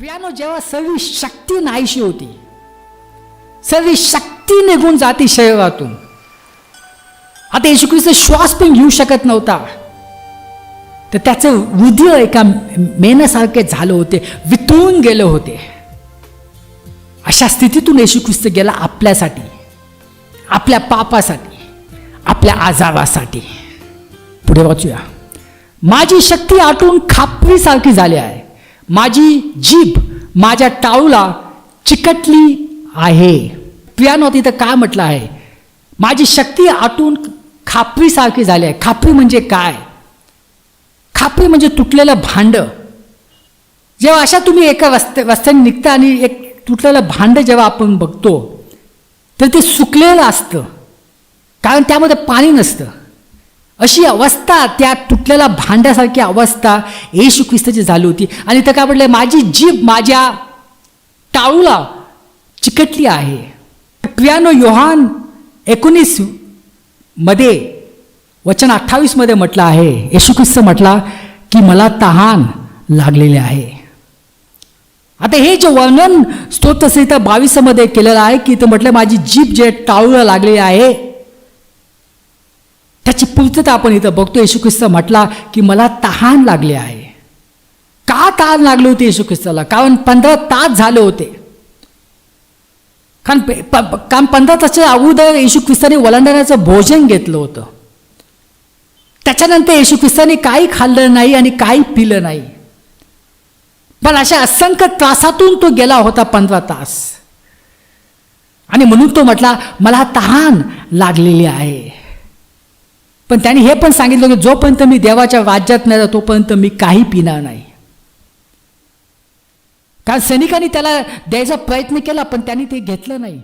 Piano जेव्हा सर्व शक्ती नाहीशी होती सर्व शक्ती निघून जाते शरीरातून. आता येशू ख्रिस्त श्वास पण घेऊ शकत नव्हता. तर त्याचं हृदय एका मेनासारखे झालं होते वितळून गेले होते. अशा स्थितीतून येशू ख्रिस्त गेला आपल्यासाठी आपल्या पापासाठी आपल्या आजारासाठी. पुढे वाचूया. माझी शक्ती आटून खापरीसारखी झाली आहे. माझी जीभ माझ्या टाळूला चिकटली आहे. पियानो तिथं काय म्हटलं आहे? माझी शक्ती आटून खापरीसारखी झाली आहे. खापरी म्हणजे काय? खापरी म्हणजे तुटलेलं भांड. जेव्हा अशा तुम्ही एका रस्ते रस्त्याने निघता आणि एक तुटलेलं भांड जेव्हा आपण बघतो तर ते सुकलेलं असतं. कारण त्यामध्ये पाणी नसतं. अशी अवस्था त्या तुटलेल्या भांड्यासारखी अवस्था येशू ख्रिस्ताची झाली होती. आणि तर काय म्हटलं माझी जीभ माझ्या टाळूला चिकटली आहे. प्रियानो योहान एकोणीसमध्ये वचन अठ्ठावीसमध्ये म्हटलं आहे. येशू ख्रिस्त म्हटला की मला तहान लागलेले आहे. आता हे जे वर्णन स्तोत्रसहिता बावीसमध्ये केलेलं आहे की इथं म्हटलं माझी जीभ जे टाळूला लागलेली आहे त्याची पूर्तता आपण इथं बघतो. येशू ख्रिस्त म्हटला की मला तहान लागले आहे. का तहान लागले होते येशू ख्रिस्ताला कारण पंधरा तास झाले होते. कारण प- कारण पंधरा तासच्या अगोदर येशू ख्रिस्ताने वलांडण्याचं भोजन घेतलं होतं. त्याच्यानंतर येशू ख्रिस्ताने काही खाल्लं नाही आणि काही पिलं नाही. पण अशा असंख्य त्रासातून तो गेला होता पंधरा तास. आणि म्हणून तो म्हटला मला तहान लागलेली आहे. पण त्याने हे पण सांगितलं की जोपर्यंत मी देवाच्या राज्यात नाही तोपर्यंत मी काही पिणार नाही. कारण सैनिकांनी त्याला द्यायचा प्रयत्न केला पण त्यांनी ते घेतलं नाही.